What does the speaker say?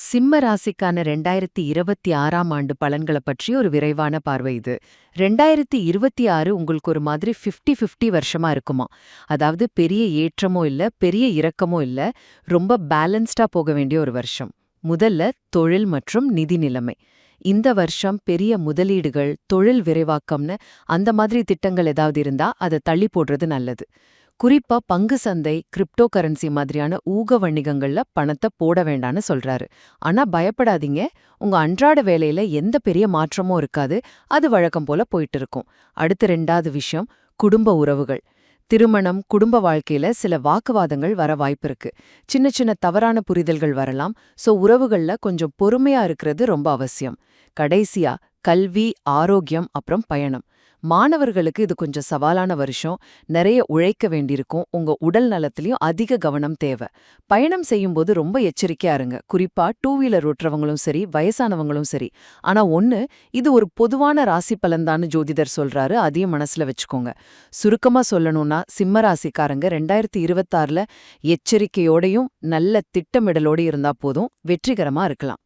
சிம்ம ராசிக்கான ரெண்டாயிரத்தி இருபத்தி ஆறாம் ஆண்டு பலன்களை பற்றி ஒரு விரைவான பார்வை இது. ரெண்டாயிரத்தி இருபத்தி ஆறு உங்களுக்கு ஒரு மாதிரி 50 50 வருஷமா இருக்குமா. அதாவது பெரிய ஏற்றமோ இல்ல பெரிய இறக்கமோ இல்ல ரொம்ப பேலன்ஸ்டா போக வேண்டிய ஒரு வருஷம். முதல்ல தொழில் மற்றும் நிதி நிலைமை. இந்த வருஷம் பெரிய முதலீடுகள் தொழில் விரைவாக்கம்னு அந்த மாதிரி திட்டங்கள் ஏதாவது இருந்தா அதை தள்ளி போடுறது நல்லது. குறிப்பா பங்கு சந்தை கிரிப்டோ கரன்சி மாதிரியான ஊக வணிகங்கள்ல பணத்தை போட வேண்டான்னு சொல்றாரு. ஆனா பயப்படாதீங்க. உங்க அன்றாட வேலையில எந்த பெரிய மாற்றமும் இருக்காது. அது வழக்கம் போல போயிட்டு இருக்கும். அடுத்த ரெண்டாவது விஷயம் குடும்ப உறவுகள். திருமணம் குடும்ப வாழ்க்கையில சில வாக்குவாதங்கள் வர வாய்ப்பிருக்கு சின்ன சின்ன தவறான புரிதல்கள் வரலாம். சோ உறவுகள்ல கொஞ்சம் பொறுமையா இருக்கிறது ரொம்ப அவசியம். கடைசியா கல்வி ஆரோக்கியம் அப்புறம் பயணம். மாணவர்களுக்கு இது கொஞ்சம் சவாலான வருஷம். நிறைய உழைக்க வேண்டியிருக்கும். உங்க உடல் நலத்திலயும் அதிக கவனம் தேவை. பயணம் செய்யும்போது ரொம்ப எச்சரிக்கையா இருங்க. குறிப்பா டூ வீலர் ஓட்டுறவங்களும் சரி வயசானவங்களும் சரி. ஆனா ஒன்னு இது ஒரு பொதுவான ராசி பலன்தான்னு ஜோதிடர் சொல்றாரு. அதையும் மனசுல வச்சுக்கோங்க. சுருக்கமா சொல்லணும்னா சிம்ம ராசிக்காரங்க ரெண்டாயிரத்தி இருபத்தாறுல எச்சரிக்கையோடையும் நல்ல திட்டமிடலோட இருந்தா போதும் வெற்றிகரமா இருக்கலாம்.